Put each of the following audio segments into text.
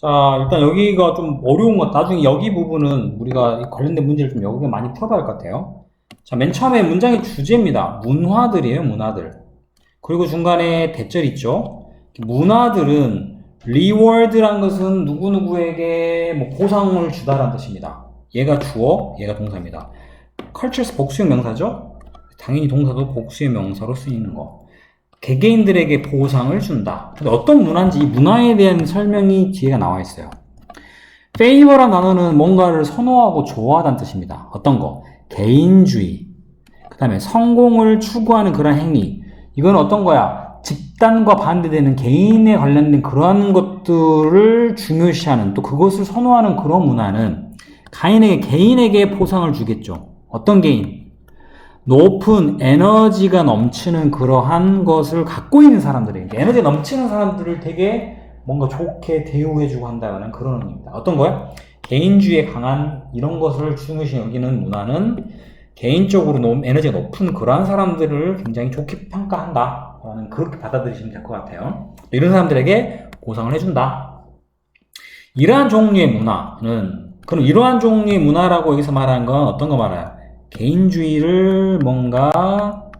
자, 일단 여기가 좀 어려운 것, 나중에 여기 부분은 우리가 이 관련된 문제를 좀 여기에 많이 풀어봐야 할 것 같아요. 자, 맨 처음에 문장의 주제입니다. 문화들이에요, 문화들. 그리고 중간에 대절 있죠? 문화들은 리워드란 것은 누구누구에게 뭐 보상을 주다라는 뜻입니다. 얘가 주어, 얘가 동사입니다. cultures 복수형 명사죠? 당연히 동사도 복수의 명사로 쓰이는 거. 개개인들에게 보상을 준다. 근데 어떤 문화인지 이 문화에 대한 설명이 뒤에 나와 있어요. favor란 단어는 뭔가를 선호하고 좋아하다는 뜻입니다. 어떤 거? 개인주의. 그 다음에 성공을 추구하는 그런 행위. 이건 어떤 거야? 집단과 반대되는 개인에 관련된 그러한 것들을 중요시하는 또 그것을 선호하는 그런 문화는 가인에게 개인에게 보상을 주겠죠. 어떤 개인? 높은 에너지가 넘치는 그러한 것을 갖고 있는 사람들에게 에너지 넘치는 사람들을 되게 뭔가 좋게 대우해주고 한다는 그런 의미입니다. 어떤 거야? 개인주의에 강한 이런 것을 중요시 여기는 문화는 개인적으로 너무 에너지가 높은 그러한 사람들을 굉장히 좋게 평가한다. 라는 그렇게 받아들이시면 될 것 같아요. 이런 사람들에게 보상을 해준다. 이러한 종류의 문화는 그럼 이러한 종류의 문화라고 여기서 말하는 건 어떤 거 말해요? 개인주의를 뭔가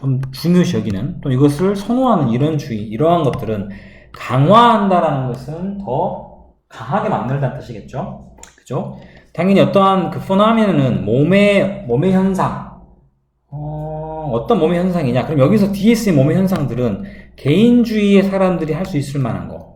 좀 중요시 여기는 또 이것을 선호하는 이런 주의 이러한 것들은 강화한다라는 것은 더 강하게 만들다는 뜻이겠죠. 그죠? 당연히 어떠한 그 포나미는 몸의 몸의 현상 어, 어떤 몸의 현상이냐? 그럼 여기서 DS의 몸의 현상들은 개인주의의 사람들이 할 수 있을 만한 거.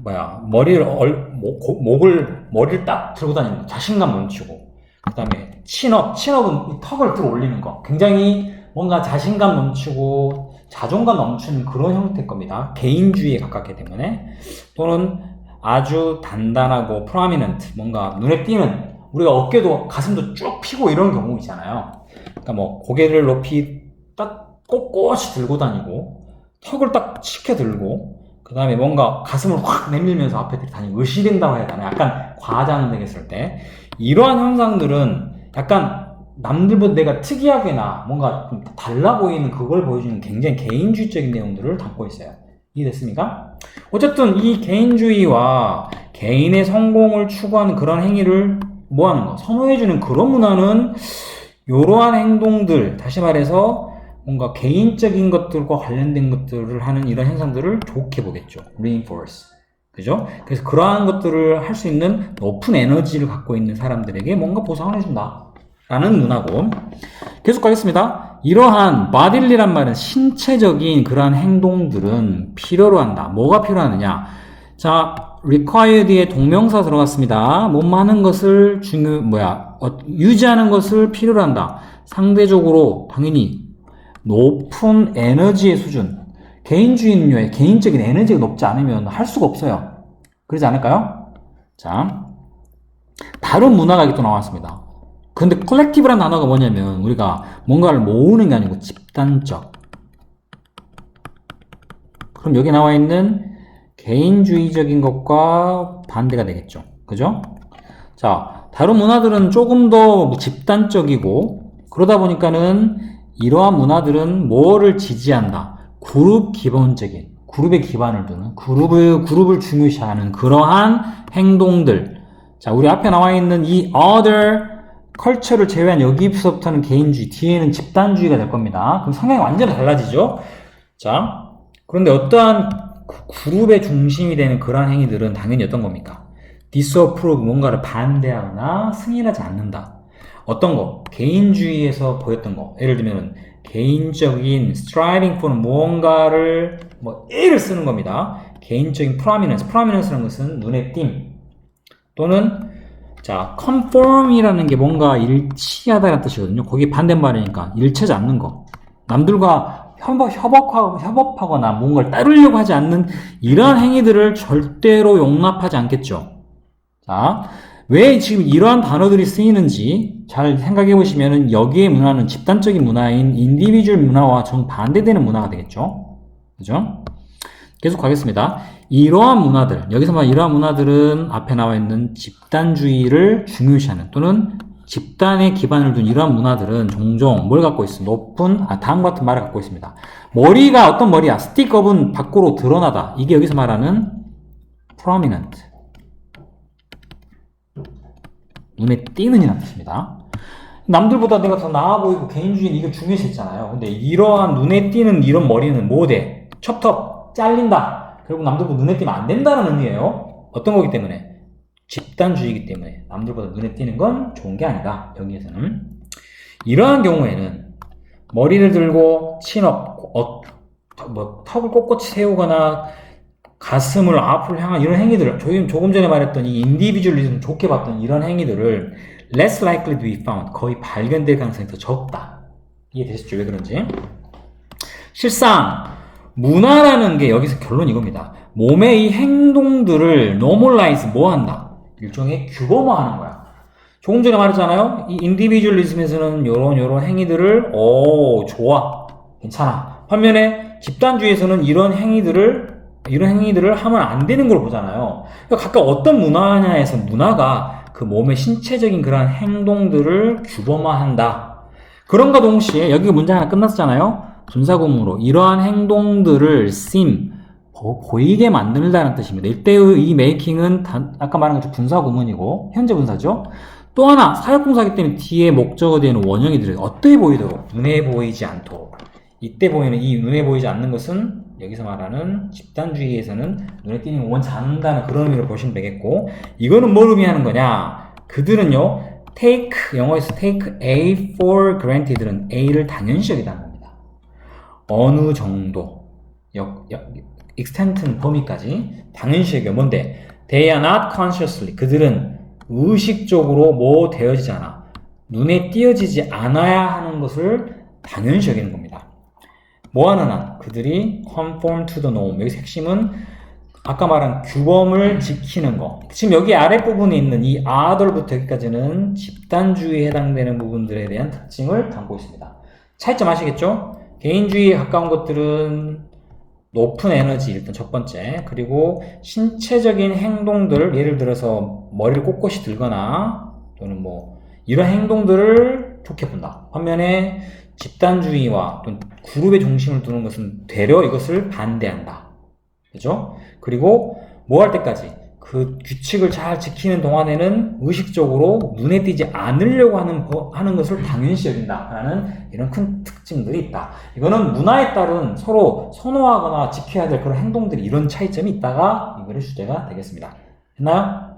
뭐야, 머리를, 얼, 목, 고- 목을, 머리를 딱 들고 다니는 거. 자신감 넘치고. 그 다음에 친업, 친업은 이 턱을 들어 올리는 거. 굉장히 뭔가 자신감 넘치고 자존감 넘치는 그런 형태일 겁니다. 개인주의에 가깝기 때문에. 또는 아주 단단하고 prominent, 뭔가 눈에 띄는, 우리가 어깨도 가슴도 쭉 피고 이런 경우 있잖아요. 그러니까 뭐 고개를 높이 딱 꼿꼿이 들고 다니고 턱을 딱 치켜 들고 그 다음에 뭔가 가슴을 확 내밀면서 앞에 다니고 의시된다고 해야 되나 약간 과장되겠을 때 이러한 현상들은 약간 남들보다 내가 특이하게나 뭔가 좀 달라 보이는 그걸 보여주는 굉장히 개인주의적인 내용들을 담고 있어요. 이해됐습니까? 어쨌든 이 개인주의와 개인의 성공을 추구하는 그런 행위를 뭐 하는 거? 선호해주는 그런 문화는 이러한 행동들, 다시 말해서 뭔가 개인적인 것들과 관련된 것들을 하는 이런 현상들을 좋게 보겠죠. reinforce. 그죠? 그래서 그러한 것들을 할 수 있는 높은 에너지를 갖고 있는 사람들에게 뭔가 보상을 해준다. 라는 문화고. 계속 가겠습니다. 이러한 바딜리란 말은 신체적인 그러한 행동들은 필요로 한다. 뭐가 필요하느냐? 자, required의 동명사 들어갔습니다. 뭐뭐 하는 것을 중요, 뭐야, 어, 유지하는 것을 필요로 한다. 상대적으로 당연히 높은 에너지의 수준. 개인주의는요, 개인적인 에너지가 높지 않으면 할 수가 없어요. 그러지 않을까요? 자, 다른 문화가 또 나왔습니다. 근데 컬렉티브란 단어가 뭐냐면 우리가 뭔가를 모으는 게 아니고 집단적. 그럼 여기 나와 있는 개인주의적인 것과 반대가 되겠죠. 그죠? 자, 다른 문화들은 조금 더뭐 집단적이고, 그러다 보니까는 이러한 문화들은 뭐를 지지한다? 그룹 기본적인, 그룹에 기반을 두는, 그룹을, 그룹을 중요시하는 그러한 행동들. 자, 우리 앞에 나와 있는 이 other culture를 제외한 여기서부터는 개인주의, 뒤에는 집단주의가 될 겁니다. 그럼 성향이 완전히 달라지죠? 자, 그런데 어떠한 그 그룹의 중심이 되는 그러한 행위들은 당연히 어떤 겁니까? disapprove, 뭔가를 반대하거나 승인하지 않는다. 어떤 거? 개인주의에서 보였던 거. 예를 들면, 개인적인 striving for 무언가를, 뭐, A를 쓰는 겁니다. 개인적인 prominence. prominence라는 것은 눈에 띈. 또는, 자, conform이라는 게 뭔가 일치하다는 뜻이거든요. 거기 반대말이니까 일치하지 않는 거. 남들과 협업, 협업하고, 협업하거나 뭔가를 따르려고 하지 않는 이러한 행위들을 절대로 용납하지 않겠죠. 자, 왜 지금 이러한 단어들이 쓰이는지 잘 생각해 보시면은 여기의 문화는 집단적인 문화인 인디비주얼 문화와 정반대되는 문화가 되겠죠. 그죠? 계속 가겠습니다. 이러한 문화들, 여기서 말 이러한 문화들은 앞에 나와 있는 집단주의를 중요시하는 또는 집단에 기반을 둔 이러한 문화들은 종종 뭘 갖고 있어? 높은, 아, 다음 같은 말을 갖고 있습니다. 머리가 어떤 머리야? 스틱업은 밖으로 드러나다. 이게 여기서 말하는 prominent. 눈에 띄는 이란 뜻입니다. 남들보다 내가 더 나아 보이고 개인주의는 이게 중요시했잖아요. 근데 이러한 눈에 띄는 이런 머리는 뭐돼? 첩첩 잘린다. 결국 남들보다 눈에 띄면 안 된다는 의미예요. 어떤 거기 때문에? 집단주의이기 때문에 남들보다 눈에 띄는 건 좋은 게 아니다. 여기에서는 이러한 경우에는 머리를 들고 친업, 어, 뭐 턱을 꼿꼿이 세우거나 가슴을 앞을 향한 이런 행위들을 조금, 조금 전에 말했던 이 인디비주얼리즘 좋게 봤던 이런 행위들을 less likely to be found 거의 발견될 가능성이 더 적다. 이해되셨죠? 왜 그런지? 실상 문화라는 게 여기서 결론 이겁니다. 몸의 이 행동들을 normalize 뭐 한다? 일종의 규범화하는 거야. 조금 전에 말했잖아요. 이 인디비주얼리즘에서는 요런 요런 행위들을 오 좋아 괜찮아. 반면에 집단주의에서는 이런 행위들을 이런 행위들을 하면 안 되는 걸 보잖아요. 그러니까 각각 어떤 문화냐에서 문화가 그 몸의 신체적인 그러한 행동들을 규범화한다. 그런가 동시에 여기 문장 하나 끝났잖아요. 분사구문으로 이러한 행동들을 보- 보이게 만든다는 뜻입니다. 이때의 이 makeing은 단- 아까 말한 것처럼 분사구문이고 현재 분사죠. 또 하나 사역동사기 때문에 뒤에 목적어 되는 원형이 들어요. 어떻게 보이도록 눈에 보이지 않도록. 이때 보이는 이 눈에 보이지 않는 것은 여기서 말하는 집단주의에서는 눈에 띄는 건 원치 않는다는 그런 의미로 보시면 되겠고 이거는 뭘 의미하는 거냐? 그들은요 take 영어에서 take A for granted는 A를 당연시 여기다는 겁니다. 어느 정도 역, 역, extent는 범위까지 당연시 여겨 뭔데? They are not consciously 그들은 의식적으로 뭐 되어지지 않아 눈에 띄어지지 않아야 하는 것을 당연시 여기는 겁니다. 한 그들이 conform to the norm. 여기서 핵심은 아까 말한 규범을 지키는 거. 지금 여기 아랫부분에 있는 이 other부터 여기까지는 집단주의에 해당되는 부분들에 대한 특징을 담고 있습니다. 차이점 아시겠죠? 개인주의에 가까운 것들은 높은 에너지 일단 첫 번째. 그리고 신체적인 행동들 예를 들어서 머리를 꼿꼿이 들거나 또는 뭐 이런 행동들을 좋게 본다 반면에 집단주의와 또 그룹의 중심을 두는 것은 되려 이것을 반대한다. 그죠? 그리고 뭐 할 때까지 그 규칙을 잘 지키는 동안에는 의식적으로 눈에 띄지 않으려고 하는, 거- 하는 것을 당연시 여긴다라는 이런 큰 특징들이 있다. 이거는 문화에 따른 서로 선호하거나 지켜야 될 그런 행동들이 이런 차이점이 있다가 이거의 주제가 되겠습니다. 했나요?